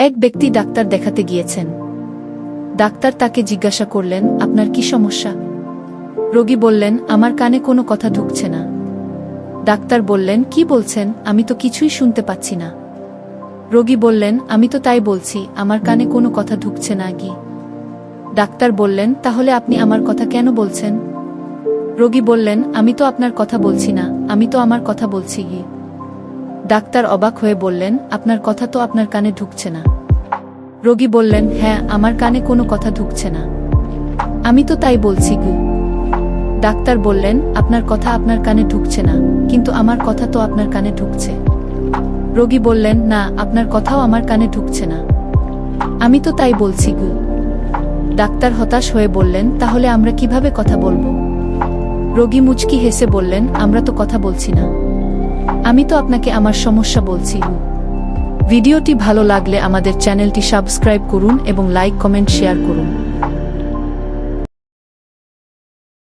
এক ব্যক্তি ডাক্তার দেখাতে গিয়েছেন। ডাক্তার তাকে জিজ্ঞাসা করলেন, আপনার কি সমস্যা? রোগী বললেন, আমার কানে কোনো কথা ঢুকছে না। ডাক্তার বললেন, কি বলছেন? আমি তো কিছুই শুনতে পাচ্ছি না। রোগী বললেন, আমি তো তাই বলছি, আমার কানে কোনো কথা ঢুকছে না কি ডাক্তার বললেন, তাহলে আপনি আমার কথা কেন বলছেন? রোগী বললেন, আমি তো আপনার কথা বলছি না, আমি তো আমার কথা বলছি কি ডাক্তার অবাক হয়ে বললেন, আপনার কথা তো আপনার কানে ঢুকছে না। রোগী বললেন হ্যাঁ আমার কানে কোনো কথা ঢুকছে না। আমি তো তাই বলছি গু। ডাক্তার বললেন, আপনার কথা আপনার কানে ঢুকছে না, কিন্তু আমার কথা তো আপনার কানে ঢুকছে। রোগী বললেন, না, আপনার কথাও আমার কানে ঢুকছে না। আমি তো তাই বলছি গু। ডাক্তার হতাশ হয়ে বললেন, তাহলে আমরা কীভাবে কথা বলব? রোগী মুচকি হেসে বললেন, আমরা তো কথা বলছি না। আমি তো আপনাকে আমার সমস্যা বলছি। ভিডিওটি ভালো লাগলে আমাদের চ্যানেলটি সাবস্ক্রাইব করুন এবং লাইক, কমেন্ট, শেয়ার করুন।